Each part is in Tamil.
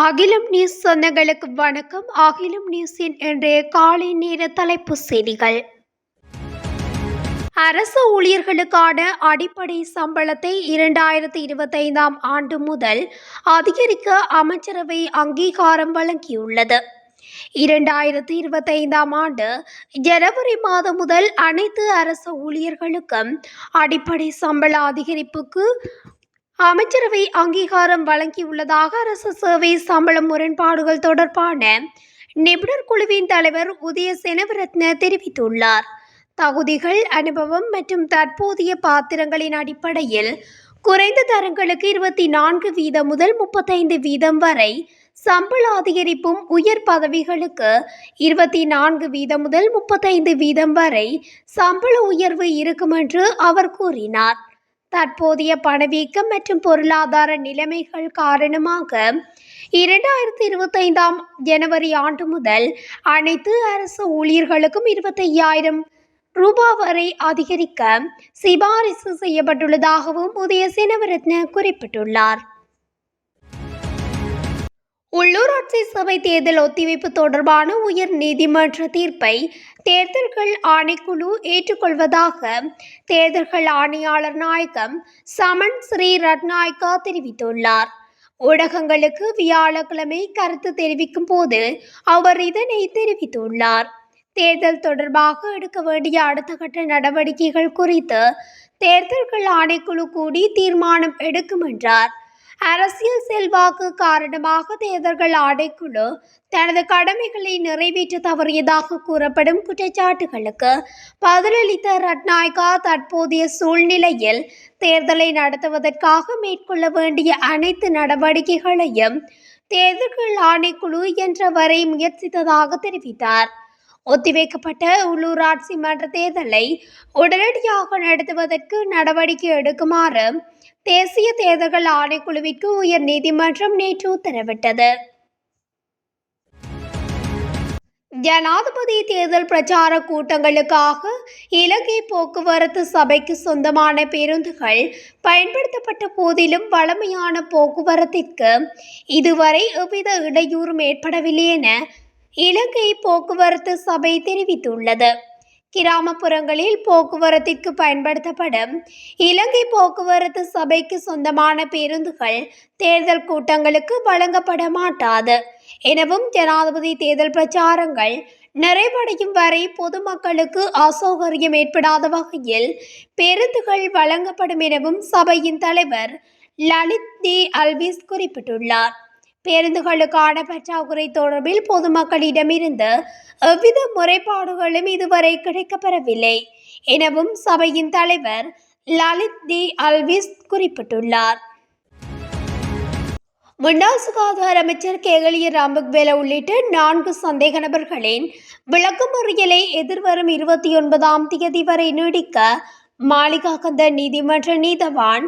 அகிலம் நியூஸ் சொந்தங்களுக்கு வணக்கம். அகிலம் நியூஸின் இன்றைய காலை நேர தலைப்புச் செய்திகள். அரசு ஊழியர்களுக்கான அடிப்படை சம்பளத்தை இரண்டாயிரத்தி இருபத்தைந்தாம் ஆண்டு முதல் அதிகரிக்க அமைச்சரவை அங்கீகாரம் வழங்கியுள்ளது. இரண்டாயிரத்தி இருபத்தைந்தாம் ஆண்டு ஜனவரி மாதம் முதல் அனைத்து அரசு ஊழியர்களுக்கும் அடிப்படை சம்பள அதிகரிப்புக்கு அமைச்சரவை அங்கீகாரம் வழங்கியுள்ளதாக அரசு சேவை சம்பள முரண்பாடுகள் தொடர்பான நிபுணர் குழுவின் தலைவர் உதய செனவரத்ன தெரிவித்துள்ளார். தகுதிகள் அனுபவம் மற்றும் தற்போதைய பாத்திரங்களின் அடிப்படையில் குறைந்த தரங்களுக்கு இருபத்தி நான்கு வீதம் முதல் முப்பத்தைந்து வீதம் வரை சம்பள அதிகரிப்பும் உயர் பதவிகளுக்கு இருபத்தி நான்கு வீதம் முதல் முப்பத்தைந்து வீதம் வரை சம்பள உயர்வு இருக்கும் என்று அவர் கூறினார். தற்போதைய பணவீக்கம் மற்றும் பொருளாதார நிலைமைகள் காரணமாக இரண்டாயிரத்தி இருபத்தைந்தாம் ஜனவரி ஆண்டு முதல் அனைத்து அரசு ஊழியர்களுக்கும் இருபத்தையாயிரம் ரூபாய் வரை அதிகரிக்க சிபாரிசு செய்யப்பட்டுள்ளதாகவும் உதய சினவரத்ன குறிப்பிட்டுள்ளார். உள்ளூராட்சி சபை தேர்தல் ஒத்திவைப்பு தொடர்பான உயர் நீதிமன்ற தீர்ப்பை தேர்தல்கள் ஆணைக்குழு ஏற்றுக்கொள்வதாக தேர்தல்கள் ஆணையாளர் நாயகம் சமன் ஸ்ரீ ரட்நாயக்கா தெரிவித்துள்ளார். ஊடகங்களுக்கு வியாழக்கிழமை கருத்து தெரிவிக்கும் போது அவர் இதனை தெரிவித்துள்ளார். தேர்தல் தொடர்பாக எடுக்க வேண்டிய அடுத்த கட்ட நடவடிக்கைகள் குறித்து தேர்தல்கள் ஆணைக்குழு கூடி தீர்மானம் எடுக்கும் என்றார் அரசியல் செல்வாக்கு காரணமாக தேர்தல்கள் ஆடைக்குழு தனது கடமைகளை நிறைவேற்ற தவறியதாக கூறப்படும் குற்றச்சாட்டுகளுக்கு பதிலளித்த ரட்நாயகா தற்போதைய சூழ்நிலையில் தேர்தலை நடத்துவதற்காக மேற்கொள்ள வேண்டிய அனைத்து நடவடிக்கைகளையும் தேர்தல்கள் ஆணைக்குழு என்ற வரை முயற்சித்ததாக தெரிவித்தார். ஒத்திவைக்கப்பட்ட உள்ளூராட்சி மன்ற தேர்தலை உடனடியாக நடத்துவதற்கு நடவடிக்கை எடுக்குமாறு தேசிய தேர்தல்கள் ஆணைக்குழுவிற்கு உயர் நீதிமன்றம் நேற்று உத்தரவிட்டது. ஜனாதிபதி தேர்தல் பிரச்சார கூட்டங்களுக்காக இலங்கை போக்குவரத்து சபைக்கு சொந்தமான பேருந்துகள் பயன்படுத்தப்பட்ட போதிலும் வழமையான போக்குவரத்திற்கு இதுவரை எவ்வித இடையூறும் ஏற்படவில்லை என இலங்கை போக்குவரத்து சபை தெரிவித்துள்ளது. கிராமப்புறங்களில் போக்குவரத்திற்கு பயன்படுத்தப்படும் இலங்கை போக்குவரத்து சபைக்கு சொந்தமான பேருந்துகள் தேர்தல் கூட்டங்களுக்கு வழங்கப்பட மாட்டாது எனவும் ஜனாதிபதி தேர்தல் பிரச்சாரங்கள் நிறைவடையும் வரை பொதுமக்களுக்கு அசௌகரியம் ஏற்படாத வகையில் பேருந்துகள் வழங்கப்படும் எனவும் சபையின் தலைவர் லலித் டி. அல்விஸ் குறிப்பிட்டுள்ளார். பேருந்துகளுக்கான பற்றாக்குறை தொடர்பில் பொதுமக்களிடமிருந்து எவ்வித முறைப்பாடுகளும் இதுவரை கிடைக்கப்பெறவில்லை எனவும் சபையின் தலைவர் லலித் தி அல்விஸ் குறிப்பிட்டுள்ளார். முன்னாள் சுகாதார அமைச்சர் கேகலிய ராம்பக்வேல உள்ளிட்ட நான்கு சந்தேக நபர்களின் விளக்கமறியலை எதிர்வரும் இருபத்தி ஒன்பதாம் தேதி வரை நீடிக்க மாளிகாகந்த நீதிமன்ற நீதவான்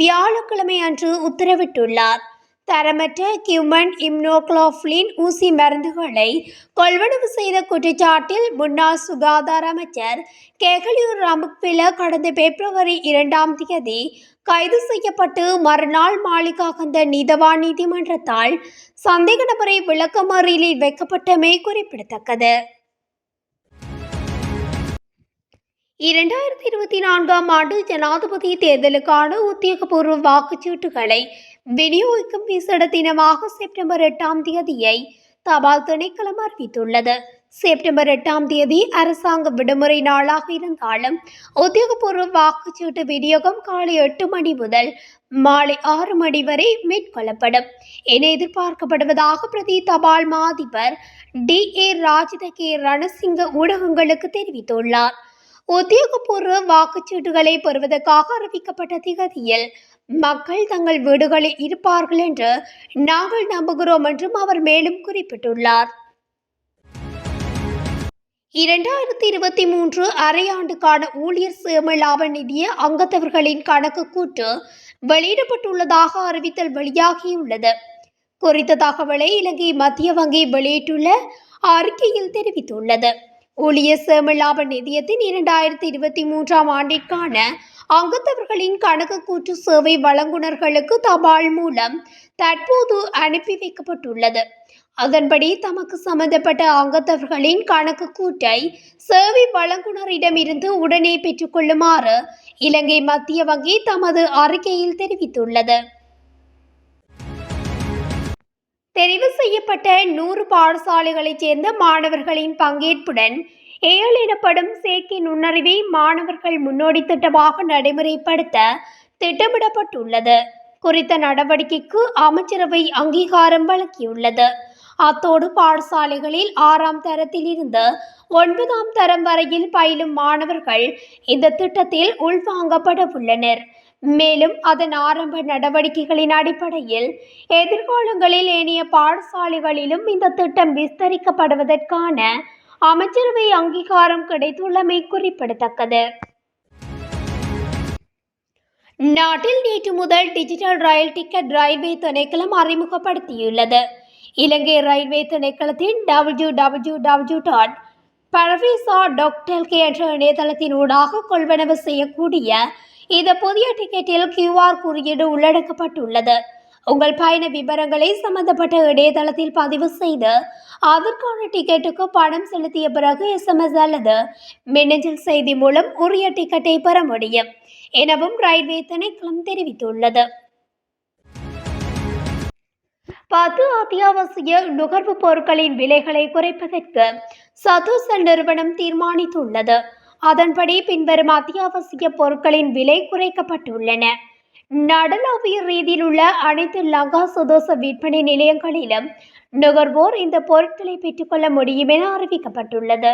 வியாழக்கிழமை அன்று உத்தரவிட்டுள்ளார். தரமற்ற கியூமன் இம்னோக்ளோஃப்ளின் ஊசி மருந்துகளை கொள்வனவு செய்த குற்றச்சாட்டில் முன்னாள் சுகாதார அமைச்சர் கேகலியூர் ராமப்பில கடந்த பிப்ரவரி இரண்டாம் தேதி கைது செய்யப்பட்டு மறுநாள் மாளிகாகந்த நீதவான் நீதிமன்றத்தால் சந்தேக நபரை விளக்கமறியலில் வைக்கப்பட்டமை குறிப்பிடத்தக்கது. இரண்டாயிரத்தி இருபத்தி நான்காம் ஆண்டு ஜனாதிபதி தேர்தலுக்கான உத்தியோகபூர்வ வாக்குச்சீட்டுகளை விநியோகிக்கும் விசேட தினமாக செப்டம்பர் எட்டாம் தேதியை தபால் திணைக்களம் அறிவித்துள்ளது. செப்டம்பர் எட்டாம் தேதி அரசாங்க விடுமுறை நாளாக இருந்தாலும் உத்தியோகபூர்வ வாக்குச்சீட்டு விநியோகம் காலை எட்டு மணி முதல் மாலை ஆறு மணி வரை மேற்கொள்ளப்படும். என எதிர்பார்க்கப்படுவதாக பிரதி தபால் மா அதிபர் டி. ஏ. ராஜித ரணசிங்க ஊடகங்களுக்கு தெரிவித்துள்ளார். உத்தியோகபூர்வ வாக்குச்சீட்டுகளை பெறுவதற்காக அறிவிக்கப்பட்ட திகதியில் மக்கள் தங்கள் வீடுகளில் இருப்பார்கள் என்று நாங்கள் நம்புகிறோம் என்றும் அவர் மேலும் குறிப்பிட்டுள்ளார். இரண்டாயிரத்தி இருபத்தி மூன்று அரையாண்டுக்கான ஊழியர் சேம லாப நிதிய அங்கத்தவர்களின் கணக்கு கூட்டு வெளியிடப்பட்டுள்ளதாக அறிவித்தல் வெளியாகியுள்ளது. குறித்த தகவலை இலங்கை மத்திய வங்கி வெளியிட்டுள்ள அறிக்கையில் தெரிவித்துள்ளது. ஊழியர் சேமலாப நிதியத்தின் இரண்டாயிரத்தி இருபத்தி மூன்றாம் ஆண்டிற்கான அங்கத்தவர்களின் கணக்கு கூற்று சேவை வழங்குனர்களுக்கு தபால் மூலம் தற்போது அனுப்பி வைக்கப்பட்டுள்ளது. அதன்படி தமக்கு சம்பந்தப்பட்ட அங்கத்தவர்களின் கணக்கு கூற்றை சேவை வழங்குனரிடமிருந்து உடனே பெற்றுக்கொள்ளுமாறு இலங்கை மத்திய வங்கி தமது அறிக்கையில் தெரிவித்துள்ளது. தெரிவு செய்யப்பட்ட நூறு பாடசாலைகளைச் சேர்ந்த மாணவர்களின் பங்கேற்புடன் ஏழ் எனப்படும் செயற்கை நுண்ணறிவை மாணவர்கள் முன்னோடி திட்டமாக நடைமுறைப்படுத்த திட்டமிடப்பட்டுள்ளது. குறித்த நடவடிக்கைக்கு அமைச்சரவை அங்கீகாரம் வழங்கியுள்ளது. அத்தோடு பாடசாலைகளில் ஆறாம் தரத்திலிருந்து ஒன்பதாம் தரம் வரையில் பயிலும் மாணவர்கள் இந்த திட்டத்தில் உள்வாங்கப்பட உள்ளனர் மேலும் அதன் ஆரம்ப நடவடிக்கைகளின் அடிப்படையில் எதிர்காலங்களில் ஏனைய பாடசாலைகளிலும் இந்த திட்டம் விஸ்தரிக்கப்படுவதற்கான அமைச்சரவை அங்கீகாரம் கிடைத்துள்ளமை குறிப்பிடத்தக்கது. நாட்டில் நேற்று முதல் டிஜிட்டல் ரயில் டிக்கெட் ரயில்வே திணைக்களம் அறிமுகப்படுத்தியுள்ளது. இலங்கை ரயில்வே திணைக்களத்தின் டபிள்யூ டபிள்யூ டபிள்யூ டாட் பரவேசா டாக்டெல்கே என்ற இணையதளத்தின் ஊடாக கொள்வனவு செய்யக்கூடிய இந்த புதிய டிக்கெட்டில் கியூஆர் குறியீடு உள்ளடக்கப்பட்டுள்ளது. உங்கள் பயண விவரங்களை சம்பந்தப்பட்ட இணையதளத்தில் பதிவு செய்து அதற்கான டிக்கெட்டுக்கு பணம் செலுத்திய பிறகு எஸ்எம்எஸ் அல்லது மின்னஞ்சல் செய்தி மூலம் உரிய டிக்கெட்டை பெற முடியும் எனவும் ரயில்வே திணைக்களம் தெரிவித்துள்ளது. பத்து அத்தியாவசிய நுகர்வுப் பொருட்களின் விலைகளை குறைப்பதற்கு சதுசல் நிறுவனம் தீர்மானித்துள்ளது. அதன்படி பின்வரும் அத்தியாவசிய பொருட்களின் விலை குறைக்கப்பட்டுள்ளன. நடலாவிய ரீதியில் உள்ள அனைத்து லங்கா சுதோச விற்பனை நிலையங்களிலும் நுகர்வோர் இந்த பொருட்களை பெற்றுக்கொள்ள முடியும் என அறிவிக்கப்பட்டுள்ளது.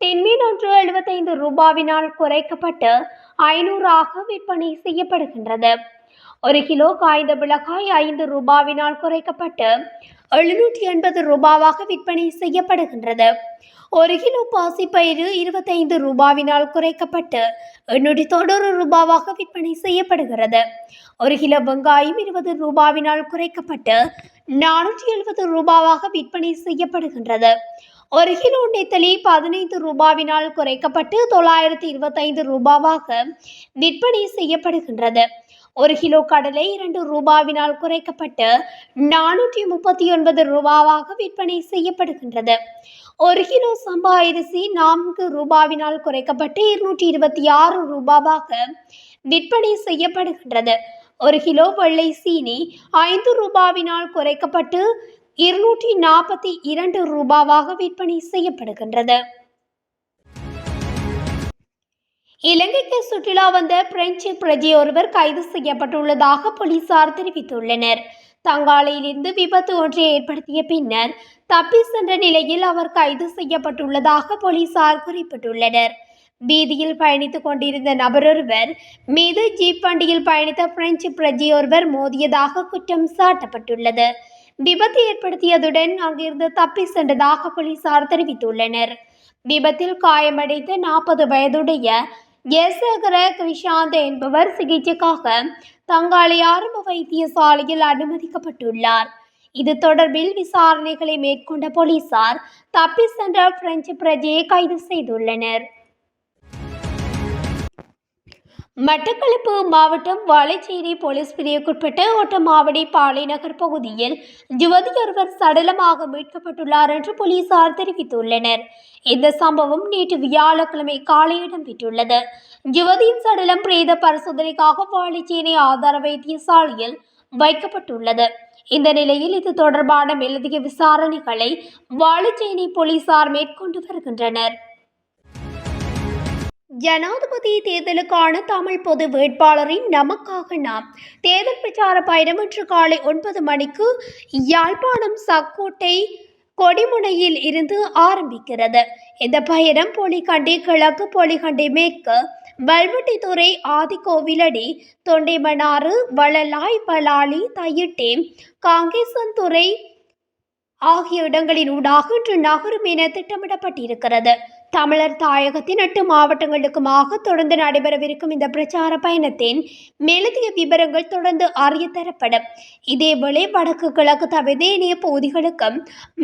தென்மீன் ஒன்று எழுபத்தைந்து ரூபாவினால் குறைக்கப்பட்டு ஐநூறாக விற்பனை செய்யப்படுகின்றது. ஒரு கிலோ காய்ந்த மிளகாய் ஐந்து ரூபாவினால் குறைக்கப்பட்டு எழுநூற்றி எண்பது ரூபாவாக விற்பனை செய்யப்படுகின்றது. ஒரு கிலோ பாசிப்பயிறு இருபத்தைந்து ரூபாவினால் குறைக்கப்பட்டு எண்ணூற்றி தொண்ணூறு ரூபாவாக விற்பனை செய்யப்படுகிறது. ஒரு கிலோ வெங்காயம் இருபது ரூபாவினால் குறைக்கப்பட்டு நானூற்றி எழுபது ரூபாவாக விற்பனை செய்யப்படுகின்றது. ஒரு கிலோ நெத்தலி பதினைந்து ரூபாவினால் குறைக்கப்பட்டு தொள்ளாயிரத்தி இருபத்தைந்து ரூபாவாக விற்பனை செய்யப்படுகின்றது. ஒரு கிலோ கடலை இரண்டு ரூபாவினால் குறைக்கப்பட்டு நானூற்றி முப்பத்தி ஒன்பது ரூபாவாக விற்பனை செய்யப்படுகின்றது. ஒரு கிலோ சம்பா அரிசி நான்கு ரூபாவினால் குறைக்கப்பட்டு இருநூற்றி இருபத்தி ஆறு ரூபாவாக விற்பனை செய்யப்படுகின்றது. ஒரு கிலோ வெள்ளை சீனி ஐந்து ரூபாவினால் குறைக்கப்பட்டு இருநூற்றி நாற்பத்தி இரண்டு ரூபாவாக விற்பனை செய்யப்படுகின்றது. இலங்கைக்கு சுற்றுலா வந்த பிரெஞ்சு பிரஜை ஒருவர் கைது செய்யப்பட்டுள்ளதாக போலீசார் தெரிவித்துள்ளனர். தங்காலையிலிருந்து விபத்து ஒன்றை ஏற்படுத்திய பின்னர் தப்பி சென்ற நிலையில் அவர் கைது செய்யப்பட்டுள்ளதாக போலீசார் குறிப்பிட்டுள்ளனர். வீதியில் பயணித்துக் கொண்டிருந்த நபரொருவர் மீது ஜீப் வண்டியில் பயணித்த பிரெஞ்சு பிரஜை ஒருவர் மோதியதாக குற்றம் சாட்டப்பட்டுள்ளது. விபத்து ஏற்படுத்தியதுடன் அங்கிருந்து தப்பி சென்றதாக போலீசார் தெரிவித்துள்ளனர். விபத்தில் காயமடைந்த நாற்பது வயதுடைய எசகர கிருஷாந்த் என்பவர் சிகிச்சைக்காக தங்காளி ஆரம்ப வைத்தியசாலையில் அனுமதிக்கப்பட்டுள்ளார். இது தொடர்பில் விசாரணைகளை மேற்கொண்ட போலீசார் தப்பி சென்ற பிரெஞ்சு பிரஜையை கைது செய்துள்ளனர். மட்டக்களப்பு மாவட்டம் வாழைச்சேரி போலீஸ் பிரிவுக்குட்பட்ட ஒட்டமாவடி பாலைநகர் பகுதியில் யுவதி ஒருவர் சடலமாக மீட்கப்பட்டுள்ளார் என்று போலீசார் தெரிவித்துள்ளனர். இந்த சம்பவம் நேற்று வியாழக்கிழமை காலை இடம்பெற்றுள்ளது. யுவதியின் சடலம் பிரேத பரிசோதனைக்காக வாழைச்சேரி ஆதார வைத்தியசாலையில் வைக்கப்பட்டுள்ளது. இந்த நிலையில் இது தொடர்பான மேலதிக விசாரணைகளை வாழைச்சேரி போலீசார் மேற்கொண்டு வருகின்றனர். ஜனாதிபதி தேர்தலுக்கான தமிழ் பொது வேட்பாளரின் நமக்காக நாம் தேர்தல் பிரச்சார பயணம் இன்று காலை ஒன்பது மணிக்கு யாழ்ப்பாணம் சக்கோட்டை கொடிமுனையில் இருந்து ஆரம்பிக்கிறது. இந்த பயணம் பொலிகண்டி கிழக்கு பொலிகண்டி மேற்கு வல்வெட்டித்துறை ஆதிகோவிலடி தொண்டைமணாறு வளலாய் வளாலி தையிட்டே காங்கேசன்துறை ஆகிய இடங்களின் ஊடாக இன்று நகரும் என திட்டமிடப்பட்டிருக்கிறது. தமிழர் தாயகத்தின் எட்டு மாவட்டங்களுக்குமாக தொடர்ந்து நடைபெறவிருக்கும் இந்த பிரச்சார பயணத்தின் மேலதிக விவரங்கள் தொடர்ந்து அறிய தரப்படும். இதேவேளை வடக்கு கிழக்கு தவிர இணைய பகுதிகளுக்கும்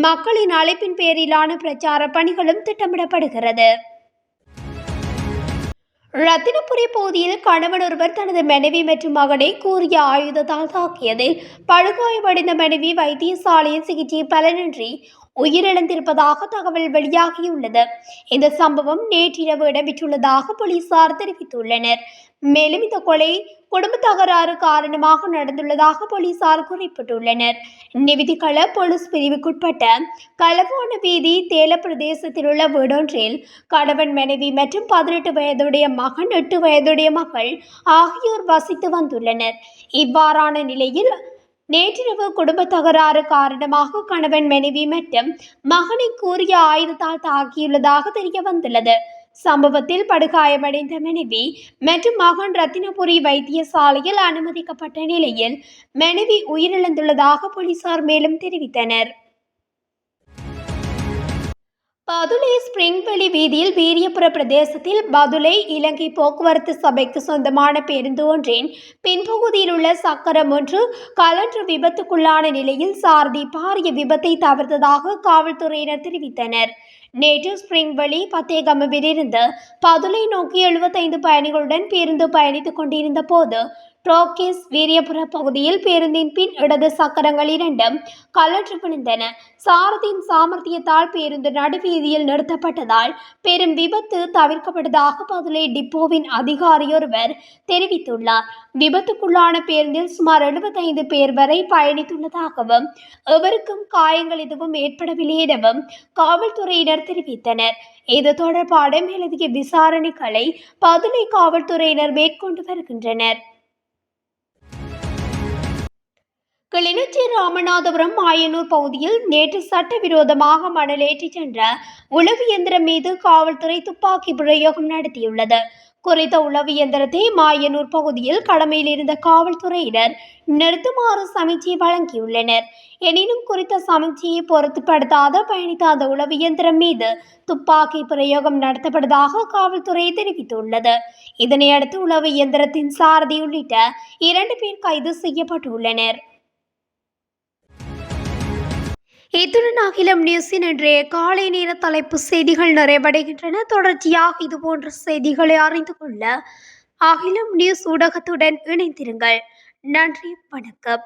மக்களின் அழைப்பின் பேரிலான பிரச்சார பணிகளும் திட்டமிடப்படுகிறது. ரத்தினபுரி பகுதியில் கணவன் ஒருவர் தனது மனைவி மற்றும் மகனை கூறிய ஆயுதத்தால் தாக்கியதில் படுகாயமடைந்த மனைவி வைத்தியசாலையில் சிகிச்சை பலனின்றி உயிரிழந்திருப்பதாக தகவல் வெளியாகியுள்ளது. இந்த சம்பவம் நேற்றிரவு இடம்பெற்றுள்ளதாக போலீசார் தெரிவித்துள்ளனர். மேலும் இந்த கொலை குடும்ப தகராறு காரணமாக நடந்துள்ளதாக போலீசார் குறிப்பிட்டுள்ளனர். நிவிதிகள போலீஸ் பிரிவுக்குட்பட்ட கலவோன வீதி தேல பிரதேசத்தில் உள்ள வீடொன்றில் கணவன் மனைவி மற்றும் பதினெட்டு வயதுடைய மகன் எட்டு வயதுடைய மகள் ஆகியோர் வசித்து வந்துள்ளனர். இவ்வாறான நிலையில் நேற்றிரவு குடும்ப தகராறு காரணமாக கணவன் மனைவி மற்றும் மகனை கூறிய ஆயுதத்தால் தாக்கியுள்ளதாக தெரிய வந்துள்ளது. சம்பவத்தில் படுகாயமடைந்த மனைவி மற்றும் மகன் ரத்தினபுரி வைத்தியசாலையில் அனுமதிக்கப்பட்ட நிலையில் மனைவி உயிரிழந்துள்ளதாக போலீசார் மேலும் தெரிவித்தனர். பதுளை ஸ்பிரிங்வெளி வீதியில் வீரியபுர பிரதேசத்தில் பதுளை இலங்கை போக்குவரத்து சபைக்கு சொந்தமான பேருந்து ஒன்றின் பின்பகுதியில் உள்ள சக்கரம் ஒன்று கலன்று விபத்துக்குள்ளான நிலையில் சாரதி பாரிய விபத்தை தவிர்த்ததாக காவல்துறையினர் தெரிவித்தனர். நேற்று ஸ்பிரிங்வெளி பத்தேகமவிலிருந்து பதுளை நோக்கி எழுபத்தைந்து பயணிகளுடன் பேருந்து பயணித்துக் கொண்டிருந்த போது ரோகேஸ் வீரியபுர பகுதியில் பேருந்தின் பின் இடது சக்கரங்கள் இரண்டும் கலற்று விழுந்தன சாரதியின் சாமர்த்தியத்தால் பேருந்து நடுவீதியில் நிறுத்தப்பட்டதால் பெரும் விபத்து தவிர்க்கப்பட்டதாக பதிலே டிப்போவின் அதிகாரியொருவர் தெரிவித்துள்ளார். விபத்துக்குள்ளான பேருந்தில் சுமார் எழுபத்தைந்து பேர் வரை பயணித்துள்ளதாகவும் எவருக்கும் காயங்கள் எதுவும் ஏற்படவில்லை எனவும் காவல்துறையினர் தெரிவித்தனர். இது தொடர்பான மேலதிக விசாரணைகளை பதுளை காவல்துறையினர் மேற்கொண்டு வருகின்றனர். கிளிநொச்சி ராமநாதபுரம் மாயனூர் பகுதியில் நேற்று சட்டவிரோதமாக மணல் ஏற்றிச் சென்ற உளவு இயந்திரம் மீது காவல்துறை துப்பாக்கி பிரயோகம் நடத்தியுள்ளது. குறித்த உளவு இயந்திரத்தை மாயனூர் பகுதியில் கடமையில் இருந்த காவல்துறையினர் நிறுத்துமாறு சமிச்சை வழங்கியுள்ளனர். எனினும் குறித்த சமிச்சையை பொருத்துப்படுத்தாத பயணித்த அந்த உளவு இயந்திரம் மீது துப்பாக்கி பிரயோகம் நடத்தப்பட்டதாக காவல்துறை தெரிவித்துள்ளது. இதனையடுத்து உளவு இயந்திரத்தின் சாரதி உள்ளிட்ட இரண்டு பேர் கைது செய்யப்பட்டுள்ளனர். இத்துடன் அகிலம் நியூஸின் இன்றைய காலை நேர தலைப்பு செய்திகள் நிறைவடைகின்றன. தொடர்ச்சியாக இதுபோன்ற செய்திகளை அறிந்து கொள்ள அகிலம் நியூஸ் ஊடகத்துடன் இணைந்திருங்கள். நன்றி வணக்கம்.